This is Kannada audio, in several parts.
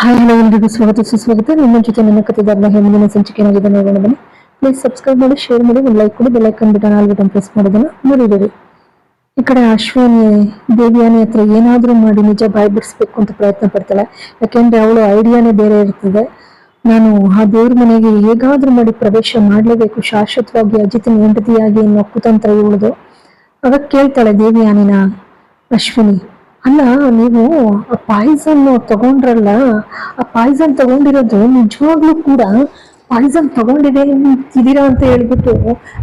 ಹಾಯ್, ಹಲೋ ಎಲ್ರಿಗೂ ಸ್ವಾಗತ. ಸುಸ್ವಾಗತ. ನಿಮ್ಮ ಜೊತೆ ನನ್ನ ಕಥೆದಾರನ ಮುಂದಿನ ಸಂಚಿಕೆಯಾಗಿದೆ ನೋಡೋಣ ಬನ್ನಿ. ಪ್ಲೀಸ್ ಸಬ್ಸ್ಕ್ರೈಬ್ ಮಾಡಿ ಶೇರ್ ಮಾಡಿ, ಒಂದು ಲೈಕ್ ಕೊಡಿ ಬೆಲೈಕ್ ಐಕನ್ ಬಿಟ್ಟು ಆಲ್ ಪ್ರೆಸ್ ಮಾಡೋದನ್ನ ಮುರಿಬೇಡಿ. ಈ ಕಡೆ ಅಶ್ವಿನಿ ದೇವಿಯಾನಿ ಹತ್ರ ಏನಾದರೂ ಮಾಡಿ ನಿಜ ಬಾಯ್ ಬಿಡಿಸ್ಬೇಕು ಅಂತ ಪ್ರಯತ್ನ ಪಡ್ತಾಳೆ. ಯಾಕೆಂದ್ರೆ ಅವಳು ಐಡಿಯಾನೇ ಬೇರೆ ಇರ್ತದೆ. ನಾನು ಆ ದೇವ್ರ ಮನೆಗೆ ಹೇಗಾದ್ರೂ ಮಾಡಿ ಪ್ರವೇಶ ಮಾಡಲೇಬೇಕು. ಶಾಶ್ವತವಾಗಿ ಅಜಿತಿನ ಹೆಂಡತಿಯಾಗಿ ಅನ್ನೋ ಕುತಂತ್ರ ಇವಳದು. ಅವಾಗ ಕೇಳ್ತಾಳೆ ದೇವಿಯಾನಿನ ಅಶ್ವಿನಿ ಅಲ್ಲ, ನೀವು ಆ ಪಾಯ್ಸನ್ ತಗೊಂಡ್ರಲ್ಲ, ಆ ಪಾಯ್ಸನ್ ತಗೊಂಡಿರೋದು ನಿಜವಾಗ್ಲೂ ಕೂಡ ಪಾಯ್ಸನ್ ತಗೊಂಡಿದೆ ಇದ್ದೀರಾ ಅಂತ ಹೇಳ್ಬಿಟ್ಟು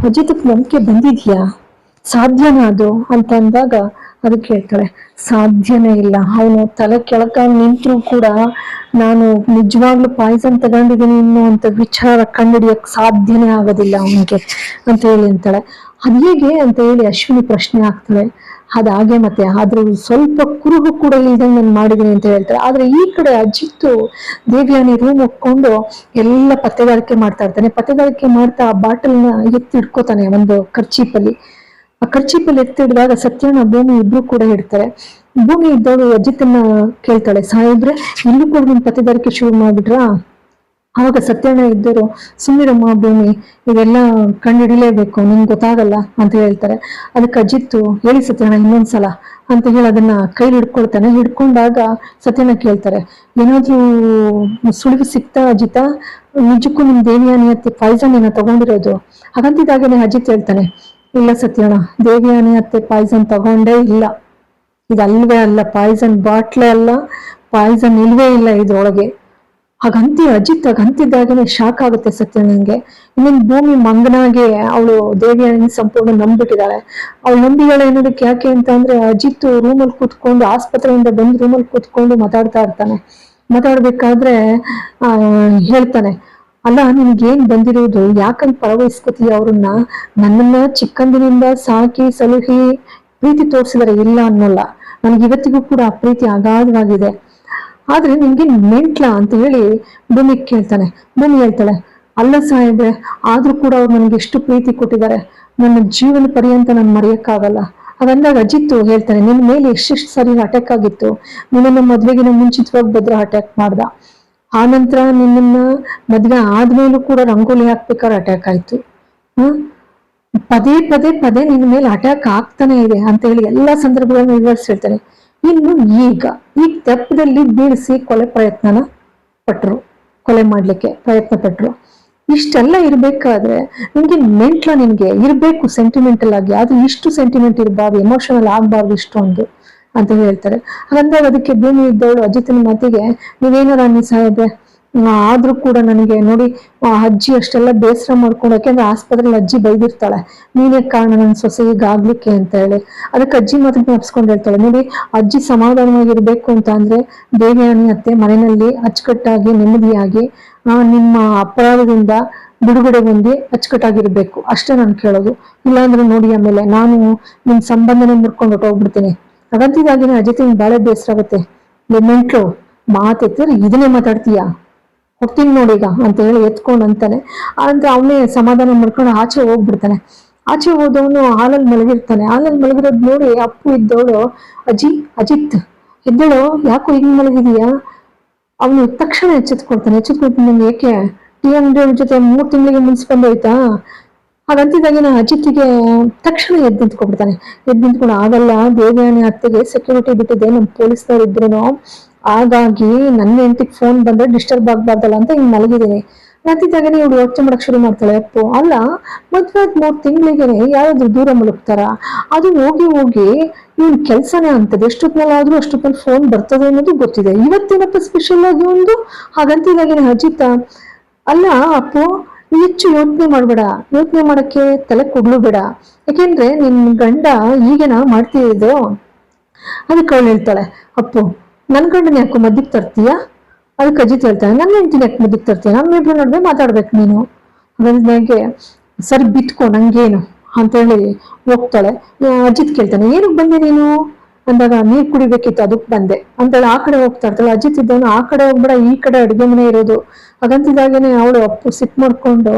ಅಜಿತಕ್ಕೆ ನಂಬಿಕೆ ಬಂದಿದ್ಯಾ? ಸಾಧ್ಯನಾ ಅದು? ಅಂತ ಅಂದಾಗ ಅದಕ್ಕೆ ಹೇಳ್ತಾಳೆ ಸಾಧ್ಯನೇ ಇಲ್ಲ. ಅವನು ತಲೆ ಕೆಳಕ ನಿಂತರೂ ಕೂಡ ನಾನು ನಿಜವಾಗ್ಲೂ ಪಾಯ್ಸನ್ ತಗೊಂಡಿದ್ದೀನಿ ಅನ್ನುವಂಥ ವಿಚಾರ ಕಂಡುಹಿಡಿಯಕ್ ಸಾಧ್ಯನೇ ಆಗೋದಿಲ್ಲ ಅವನಿಗೆ ಅಂತ ಹೇಳಿ ಅಂತಾಳೆ. ಅದು ಹೇಗೆ ಅಂತ ಹೇಳಿ ಅಶ್ವಿನಿ ಪ್ರಶ್ನೆ ಆಗ್ತಾಳೆ ಅದ್ ಹಾಗೆ ಮತ್ತೆ, ಆದ್ರೂ ಸ್ವಲ್ಪ ಕುರುಹು ಕೂಡ ಇಲ್ದಂಗೆ ನಾನು ಮಾಡಿದೀನಿ ಅಂತ ಹೇಳ್ತಾರೆ. ಆದ್ರೆ ಈ ಕಡೆ ಅಜಿತ್ತು ದೇವಿಯಾನಿ ರೂಮ್ ಒಪ್ಕೊಂಡು ಎಲ್ಲ ಪತ್ತೆಗಾರಿಕೆ ಮಾಡ್ತಾ ಇರ್ತಾನೆ. ಪತ್ತೆಗಾರಿಕೆ ಮಾಡ್ತಾ ಆ ಬಾಟಲ್ನ ಎತ್ತಿ ಇಟ್ಕೋತಾನೆ ಒಂದು ಖರ್ಚೀಪಲ್ಲಿ ಆ ಖರ್ಚೀಪಲ್ಲಿ ಎತ್ತಿಡಿದಾಗ ಸತ್ಯನ ಭೂಮಿ ಇಬ್ರು ಕೂಡ ಇಡ್ತಾರೆ ಭೂಮಿ ಇದ್ದವಳು ಅಜಿತನ್ನ ಕೇಳ್ತಾಳೆ ಸಾಯಿಬ್ರೆ ಇಲ್ಲೂ ಕೂಡ ನಿಮ್ ಪತ್ತೆಗಾರಿಕೆ ಶುರು ಮಾಡ್ಬಿಟ್ರಾ? ಆವಾಗ ಸತ್ಯಣ್ಣ ಇದ್ದರು ಸುಮ್ಮಿರಮ್ಮ ಭೂಮಿ, ಇದೆಲ್ಲ ಕಂಡುಹಿಡಿಲೇಬೇಕು ನಿಮ್ಗೆ ಗೊತ್ತಾಗಲ್ಲ ಅಂತ ಹೇಳ್ತಾರೆ. ಅದಕ್ಕೆ ಅಜಿತ್ತು, ಹೇಳಿ ಸತ್ಯಣ್ಣ ಇನ್ನೊಂದ್ಸಲ ಅಂತ ಹೇಳಿ ಅದನ್ನ ಕೈಲಿ ಹಿಡ್ಕೊಳ್ತಾನೆ. ಹಿಡ್ಕೊಂಡಾಗ ಸತ್ಯನ ಕೇಳ್ತಾರೆ, ಏನಾದ್ರೂ ಸುಳಿವು ಸಿಕ್ತಾ ಅಜಿತ? ನಿಜಕ್ಕೂ ನಿಮ್ ದೇವಿಯಾನಿ ಅತ್ತೆ ಪಾಯ್ಸನ್ ಏನ ತಗೊಂಡಿರೋದು? ಹಾಗಂತಿದ್ದಾಗೇನೆ ಅಜಿತ್ ಹೇಳ್ತಾನೆ, ಇಲ್ಲ ಸತ್ಯಣ್ಣ, ದೇವಿಯಾನಿ ಅತ್ತೆ ಪಾಯ್ಸನ್ ತಗೊಂಡೇ ಇಲ್ಲ. ಇದಲ್ವೇ ಅಲ್ಲ ಪಾಯ್ಸನ್ ಬಾಟ್ಲೆ ಅಲ್ಲ ಪಾಯ್ಸನ್ ಇಲ್ವೇ ಇಲ್ಲ ಇದ್ರೊಳಗೆ. ಹಾಗಂತಿ ಅಜಿತ್ ಹಾಗಂತಿದ್ದಾಗನೇ ಶಾಕ್ ಆಗುತ್ತೆ ಸತ್ಯ ನನಗೆ ಇನ್ನೊಂದು ಭೂಮಿ ಮಂಗನಾಗೆ ಅವಳು ದೇವಿಯನ್ನು ಸಂಪೂರ್ಣ ನಂಬಿಟ್ಟಿದ್ದಾಳೆ ಅವಳು ನಂಬಿದಾಳೆ ಅನ್ನೋದಕ್ಕೆ ಯಾಕೆ ಅಂತ ಅಂದ್ರೆ ಅಜಿತ್ ರೂಮಲ್ಲಿ ಕೂತ್ಕೊಂಡು ಆಸ್ಪತ್ರೆಯಿಂದ ಬಂದು ರೂಮಲ್ಲಿ ಕೂತ್ಕೊಂಡು ಮಾತಾಡ್ತಾ ಇರ್ತಾನೆ. ಮಾತಾಡ್ಬೇಕಾದ್ರೆ ಹೇಳ್ತಾನೆ, ಅಲ್ಲ, ನಿನ್ಗೇನ್ ಬಂದಿರೋದು? ಯಾಕಂತ ಪರವಹಿಸ್ಕೊತೀಯ ಅವ್ರನ್ನ? ನನ್ನನ್ನ ಚಿಕ್ಕಂದಿನಿಂದ ಸಾಕಿ, ಸಲುಹಿ, ಪ್ರೀತಿ ತೋರಿಸಿದಾರೆ ಇಲ್ಲ ಅನ್ನೋಲ್ಲ. ನನಗೆ ಇವತ್ತಿಗೂ ಕೂಡ ಆ ಪ್ರೀತಿ ಅಗಾಧವಾಗಿದೆ. ಆದ್ರೆ ನಿಮ್ಗೆ ಮೆಂಟ್ಲ ಅಂತ ಹೇಳಿ ಭೂಮಿ ಕೇಳ್ತಾನೆ ಭೂಮಿ ಹೇಳ್ತಾಳೆ, ಅಲ್ಲ ಸಾಹೇಬ್ರೆ, ಆದ್ರೂ ಕೂಡ ಅವ್ರು ನನಗೆ ಎಷ್ಟು ಪ್ರೀತಿ ಕೊಟ್ಟಿದ್ದಾರೆ. ನನ್ನ ಜೀವನ ಪರ್ಯಂತ ನಾನು ಮರೆಯಕ್ಕಾಗಲ್ಲ. ಅದನ್ನ ಅಜಿತ್ತು ಹೇಳ್ತಾನೆ ನಿನ್ ಮೇಲೆ ಎಷ್ಟೆಷ್ಟು ಸರಿ ಅಟ್ಯಾಕ್ ಆಗಿತ್ತು ನಿನ್ನನ್ನ ಮದ್ವೆಗಿನ ಮುಂಚಿತವಾಗಿ ಭದ್ರ ಅಟ್ಯಾಕ್ ಮಾಡ್ದ. ಆ ನಂತರ ನಿನ್ನನ್ನ ಮದ್ವೆ ಆದ್ಮೇಲೂ ಕೂಡ ರಂಗೋಲಿ ಹಾಕ್ಬೇಕಾದ್ರೆ ಅಟ್ಯಾಕ್ ಆಯ್ತು. ಪದೇ ಪದೇ ಪದೇ ನಿನ್ನ ಮೇಲೆ ಅಟ್ಯಾಕ್ ಆಗ್ತಾನೆ ಇದೆ ಅಂತ ಹೇಳಿ ಎಲ್ಲಾ ಸಂದರ್ಭಗಳನ್ನು ವಿವರಿಸಿರ್ತಾನೆ ಇನ್ನು ಈಗ ಈ ತೆಪ್ಪದಲ್ಲಿ ಬೀಳಿಸಿ ಕೊಲೆ ಪ್ರಯತ್ನನ ಪಟ್ಟರು ಕೊಲೆ ಮಾಡ್ಲಿಕ್ಕೆ ಪ್ರಯತ್ನ ಪಟ್ರು. ಇಷ್ಟೆಲ್ಲ ಇರ್ಬೇಕಾದ್ರೆ ನಿಮ್ಗೆ ಮೆಂಟ್ಲ ನಿನಗೆ ಇರ್ಬೇಕು ಸೆಂಟಿಮೆಂಟಲ್ ಆಗಿ. ಆದ್ರೆ ಇಷ್ಟು ಸೆಂಟಿಮೆಂಟ್ ಇರಬಾರ್ದು ಎಮೋಷನಲ್ ಆಗ್ಬಾರ್ದು ಇಷ್ಟೊಂದು ಅಂತ ಹೇಳ್ತಾರೆ. ಹಾಗಂದಾಗ ಅದಕ್ಕೆ ಭೂಮಿ ಇದ್ದವಳು ಅಜಿತನ ಮಾತಿಗೆ ನೀವೇನಾರ ಅನ್ನಿ ಸಾಹೇಬ್ರೆ ಆದ್ರೂ ಕೂಡ ನನಗೆ ನೋಡಿ ಅಜ್ಜಿ ಅಷ್ಟೆಲ್ಲ ಬೇಸರ ಮಾಡ್ಕೊಂಡು, ಯಾಕೆಂದ್ರೆ ಆಸ್ಪತ್ರೆಯಲ್ಲಿ ಅಜ್ಜಿ ಬೈದಿರ್ತಾಳೆ. ನೀನೇ ಕಾರಣ ನನ್ನ ಸೊಸೆ ಈಗ ಆಗ್ಲಿಕ್ಕೆ ಅಂತ ಹೇಳಿ. ಅದಕ್ಕೆ ಅಜ್ಜಿ ಮಾತ್ರ ಜ್ಞಾಪಿಸ್ಕೊಂಡು ಹೇಳ್ತಾಳೆ, ನೋಡಿ, ಅಜ್ಜಿ ಸಮಾಧಾನವಾಗಿರ್ಬೇಕು ಅಂತ ಅಂದ್ರೆ ದೇವಿಯಾನಿ ಅತ್ತೆ ಮನೆಯಲ್ಲಿ ಅಚ್ಚುಕಟ್ಟಾಗಿ, ನೆಮ್ಮದಿಯಾಗಿ ನಿಮ್ಮ ಅಪರಾಧದಿಂದ ಬಿಡುಗಡೆ ಹೊಂದಿ ಅಚ್ಚುಕಟ್ಟಾಗಿರ್ಬೇಕು. ಅಷ್ಟೇ ನಾನು ಕೇಳೋದು. ಇಲ್ಲಾಂದ್ರೆ ನೋಡಿ ಆಮೇಲೆ ನಾನು ನಿಮ್ ಸಂಬಂಧನ ಮುರ್ಕೊಂಡು ಹೊಟ್ಟೋಗ್ಬಿಡ್ತೀನಿ ಹಾಗಂತಿದಾಗಿನ ಅಜಿತ್ ಬಾಳೆ ಬೇಸರ ಆಗುತ್ತೆ ಮೆಂಟ್ಲು ಮಾತೆತ್ತಿದ್ರೆ ಇದನ್ನೇ ಮಾತಾಡ್ತೀಯಾ? ಹೋಗ್ತೀನಿ ನೋಡೀಗ ಅಂತ ಹೇಳಿ ಎತ್ಕೊಂಡು ಅಂತಾನೆ. ಆನಂತರ ಅವನೇ ಸಮಾಧಾನ ಮಾಡ್ಕೊಂಡು ಆಚೆ ಹೋಗ್ಬಿಡ್ತಾನೆ. ಆಚೆ ಹೋದವನು ಹಾಲಲ್ಲಿ ಮಲಗಿರ್ತಾನೆ. ಹಾಲಲ್ಲಿ ಮಲಗಿರೋದ್ ನೋಡಿ ಅಪ್ಪು ಇದ್ದವಳು, ಅಜಿ, ಅಜಿತ್ ಇದ್ದಳು ಯಾಕೋ ಹಿಂಗ್ ಮಲಗಿದೀಯಾ? ಅವನು ತಕ್ಷಣ ಎಚ್ಚೆತ್ಕೊಳ್ತಾನೆ. ಎಚ್ಚೆತ್ಕೊಳ್ತಾನೆ, ನಂಗೆ ಏಕೆ? ಟಿ ಅಂಗಡಿ ಜೊತೆ ಮೂರು ತಿಂಗಳಿಗೆ ಮುನ್ಸ್ ಬಂದೋಯ್ತಾ? ಹಾಗಂತಿದ್ದಾಗಿನ ಅಜಿತ್ಗೆ ತಕ್ಷಣ ಎದ್ದು ನಿಂತ್ಕೊಬಿಡ್ತಾನೆ ಎದ್ದು ನಿಂತ್ಕೊಂಡು, ಆಗಲ್ಲ ದೇವಯಾನಿ ಅತ್ತೆಗೆ ಸೆಕ್ಯೂರಿಟಿ ಬಿಟ್ಟಿದೆ. ನಮ್ಮ ಪೊಲೀಸ್ನವ್ರು ಇದ್ರು ಹಾಗಾಗಿ ನನ್ನ ಹೆಂಡತಿಗೆ ಫೋನ್ ಬಂದ್ರೆ ಡಿಸ್ಟರ್ಬ್ ಆಗ್ಬಾರ್ದಲ್ಲ ಅಂತ ಹಿಂಗ್ ಮಲಗಿದ್ದೀನಿ. ಅಂತಿದ್ದಾಗನೇ ಇವಳು ಯೋಚನೆ ಮಾಡಕ್ ಶುರು ಮಾಡ್ತಾಳೆ, ಅಪ್ಪು. ಅಲ್ಲ, ಮದ್ವೆ ಆದ್ ಮೂರ್ ತಿಂಗಳಿಗೆ ಯಾರಾದ್ರೂ ದೂರ ಮುಳುಗ್ತಾರ ಅದು ಹೋಗಿ ಹೋಗಿ ಇವ್ನ ಕೆಲ್ಸನೇ ಅಂತದೆ. ಮೇಲೆ ಆದ್ರೂ ಅಷ್ಟೊತ್ತಲ್ಲಿ ಫೋನ್ ಬರ್ತದೆ ಅನ್ನೋದು ಗೊತ್ತಿದೆ. ಇವತ್ತೇನಪ್ಪ ಸ್ಪೆಷಲ್ ಆಗಿ ಒಂದು? ಹಾಗಂತಿದ್ದಾಗೇನೆ ಅಜಿತ. ಅಲ್ಲ, ಅಪ್ಪು ಹೆಚ್ಚು ಯೋಚನೆ ಮಾಡ್ಬೇಡ. ಯೋಚನೆ ಮಾಡಕ್ಕೆ ತಲೆ ಕೊಡ್ಲು ಬೇಡ. ಯಾಕೆಂದ್ರೆ ನಿನ್ ಗಂಡ ಈಗೇನ ಮಾಡ್ತಿದ್ದು ಅದಕ್ಕೆ ಅವಳು ಹೇಳ್ತಾಳೆ, ಅಪ್ಪು ನನ್ ಗಂಡನ ಯಾಕೋ ಮದ್ದಿಗೆ ತರ್ತೀಯಾ? ಅದಕ್ಕೆ ಅಜಿತ್ ಹೇಳ್ತಾನೆ, ನನ್ನ ಹೆಂಡತಿನ ಯಾಕೆ ಮದ್ದಿಗೆ ತರ್ತೀಯ? ನಡುವೆ ಮಾತಾಡ್ಬೇಕು ನೀನು. ನನಗೆ, ಸರಿ ಬಿತ್ಕೊ ನಂಗೇನು? ಅಂತ ಹೇಳಿ ಹೋಗ್ತಾಳೆ. ಅಜಿತ್ ಕೇಳ್ತಾನೆ, ಏನಕ್ಕೆ ಬಂದೆ ನೀನು? ಅಂದಾಗ, ನೀರ್ ಕುಡಿಬೇಕಿತ್ತು, ಅದಕ್ಕೆ ಬಂದೆ. ಅಂತೇಳಿ ಆ ಕಡೆ ಹೋಗ್ತಾ ಇರ್ತಾಳೆ. ಅಜಿತ್ ಇದ್ದವನು ಆ ಕಡೆ ಹೋಗ್ಬೇಡ, ಈ ಕಡೆ ಅಡುಗೆ ಮನೆ ಇರೋದು. ಹಾಗಂತಿದ್ದಾಗೇನೆ ಅವಳು ಅಪ್ಪು ಸಿಕ್ ಮಾಡ್ಕೊಂಡು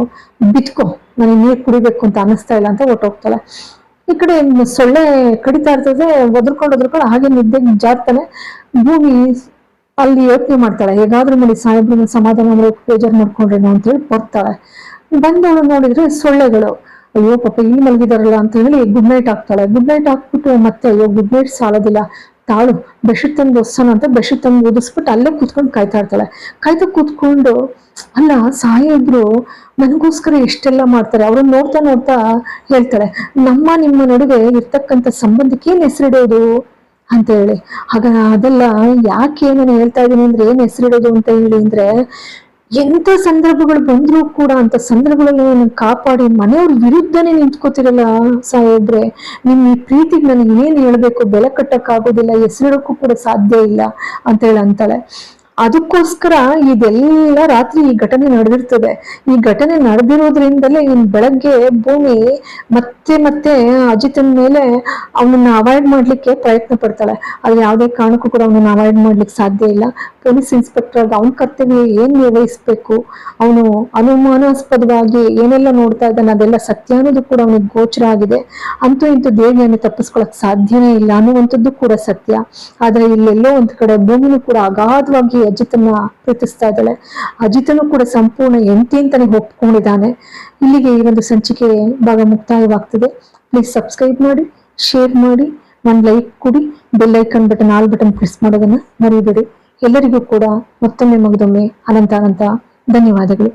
ಬಿತ್ಕೊ ನನಗೆ ನೀರ್ ಕುಡಿಬೇಕು ಅಂತ ಅನಿಸ್ತಾ ಇಲ್ಲ ಅಂತ ಹೊರ್ಟೋಗ್ತಾಳೆ. ಈ ಕಡೆ ಸೊಳ್ಳೆ ಕಡಿತಾ ಇರ್ತದೆ, ಒದ್ರಕೊಂಡು ಒದ್ರಕೊಂಡು ಹಾಗೆ ನಿದ್ದೆ ಜಾರ್ತಾನೆ ಭೂಮಿ ಅಲ್ಲಿ ಯೋಚನೆ ಮಾಡ್ತಾಳೆ, ಹೇಗಾದ್ರೂ ಮಾಡಿ ಸಾಹೇಬ್ರನ್ನ ಸಮಾಧಾನ ಮಾಡೋಕೆ ಬೇಜಾರು ಅಂತ ಹೇಳಿ ಬರ್ತಾಳೆ ಬಂದವಳು ನೋಡಿದ್ರೆ ಸೊಳ್ಳೆಗಳು, ಅಯ್ಯೋ ಪಾಪ ಇಲ್ಲಿ ಮಲಗಿದಾರಲ್ಲ ಅಂತ ಹೇಳಿ ಗುಡ್ ನೈಟ್ ಹಾಕ್ತಾಳೆ. ಗುಡ್ ನೈಟ್ ಹಾಕ್ಬಿಟ್ಟು ಮತ್ತೆ, ಅಯ್ಯೋ ಗುಡ್ ನೈಟ್ ಸಾಲೋದಿಲ್ಲ, ತಾಳು ಬೆಡ್ಶೀಟ್ ತಂದು ಒಸ್ಸೋಣ ಅಂತ ಬೆಡ್ಶೀಟ್ ತಂದು ಓದಿಸ್ಬಿಟ್ಟು ಅಲ್ಲೇ ಕೂತ್ಕೊಂಡು ಕಾಯ್ತಾ ಇರ್ತಾಳೆ. ಕಾಯ್ತಾ ಕೂತ್ಕೊಂಡು ಅಲ್ಲ ಸಾಹೇಬ್ರು ನನಗೋಸ್ಕರ ಎಷ್ಟೆಲ್ಲ ಮಾಡ್ತಾರೆ. ಅವ್ರನ್ನ ನೋಡ್ತಾ ನೋಡ್ತಾ ಹೇಳ್ತಾಳೆ ನಮ್ಮ ನಿಮ್ಮ ನಡುವೆ ಇರ್ತಕ್ಕಂಥ ಸಂಬಂಧಕ್ಕೆ ಏನ್ ಹೆಸರಿಡೋದು? ಅಂತ ಹೇಳಿ. ಆಗ ಅದೆಲ್ಲ ಯಾಕೆ ನಾನು ಹೇಳ್ತಾ ಇದ್ದೀನಿ ಅಂದ್ರೆ ಏನ್ ಹೆಸರಿಡೋದು ಅಂತ ಹೇಳಿ ಅಂದ್ರೆ ಎಂತ ಸಂದರ್ಭಗಳು ಬಂದರೂ ಕೂಡ ಅಂತ ಸಂದರ್ಭಗಳಲ್ಲಿ ನಾನು ಕಾಪಾಡಿ ಮನೆಯವ್ರ ವಿರುದ್ಧನೇ ನಿಂತ್ಕೋತಿರಲ್ಲ ಸಾಹೇಬ್ರೆ ನಿಮ್ಮ ಈ ಪ್ರೀತಿಗೆ ನನಗೆ ಏನ್ ಹೇಳ್ಬೇಕು? ಬೆಲೆ ಕಟ್ಟಕ್ಕಾಗೋದಿಲ್ಲ, ಹೆಸರಿಡೋಕ್ಕೂ ಕೂಡ ಸಾಧ್ಯ ಇಲ್ಲ ಅಂತ ಹೇಳಿ ಅಂತಾಳೆ. ಅದಕ್ಕೋಸ್ಕರ ಇದೆಲ್ಲ ರಾತ್ರಿ ಈ ಘಟನೆ ನಡೆದಿರ್ತದೆ. ಈ ಘಟನೆ ನಡೆದಿರೋದ್ರಿಂದಲೇ ಇನ್ ಬೆಳಗ್ಗೆ ಭೂಮಿ ಮತ್ತೆ ಮತ್ತೆ ಅಜಿತನ ಮೇಲೆ ಅವನನ್ನ ಅವಾಯ್ಡ್ ಮಾಡ್ಲಿಕ್ಕೆ ಪ್ರಯತ್ನ ಪಡ್ತಾಳೆ. ಆದ್ರೆ ಯಾವುದೇ ಕಾರಣಕ್ಕೂ ಕೂಡ ಅವನನ್ನ ಅವಾಯ್ಡ್ ಮಾಡ್ಲಿಕ್ಕೆ ಸಾಧ್ಯ ಇಲ್ಲ. ಪೊಲೀಸ್ ಇನ್ಸ್ಪೆಕ್ಟರ್ ಅವನ ಕರ್ತವ್ಯ ಏನ್ ನಿರ್ವಹಿಸ್ಬೇಕು? ಅವನು ಅನುಮಾನಾಸ್ಪದವಾಗಿ ಏನೆಲ್ಲ ನೋಡ್ತಾ ಇದ್ದಾನೆ ಅದೆಲ್ಲ ಸತ್ಯ ಅನ್ನೋದು ಕೂಡ ಅವನಿಗೆ ಗೋಚರ ಆಗಿದೆ. ಅಂತೂ ಇಂತೂ ದೇವಿಯನ್ನು ತಪ್ಪಿಸ್ಕೊಳಕ್ ಸಾಧ್ಯನೇ ಇಲ್ಲ ಅನ್ನುವಂಥದ್ದು ಕೂಡ ಸತ್ಯ. ಆದ್ರೆ ಇಲ್ಲೆಲ್ಲೋ ಒಂದ್ ಕಡೆ ಭೂಮಿನೂ ಕೂಡ ಅಗಾಧವಾಗಿ ಅಜಿತನ್ನ ಪ್ರೀತಿಸ್ತಾ ಇದ್ದಾಳೆ. ಅಜಿತನು ಕೂಡ ಸಂಪೂರ್ಣ ಎಂಟಿ ಅಂತಾನೆ ಒಪ್ಕೊಂಡಿದ್ದಾನೆ. ಇಲ್ಲಿಗೆ ಈ ಒಂದು ಸಂಚಿಕೆ ಭಾಗ ಮುಕ್ತಾಯವಾಗ್ತದೆ. ಪ್ಲೀಸ್ ಸಬ್ಸ್ಕ್ರೈಬ್ ಮಾಡಿ ಶೇರ್ ಮಾಡಿ, ಒಂದು ಲೈಕ್ ಕೊಡಿ bell icon button all button press ಮಾಡೋದನ್ನ ಮರಿಬೇಡಿ ಎಲ್ಲರಿಗೂ ಕೂಡ ಮತ್ತೊಮ್ಮೆ ಮಗದೊಮ್ಮೆ ಅನಂತ ಅನಂತ ಧನ್ಯವಾದಗಳು.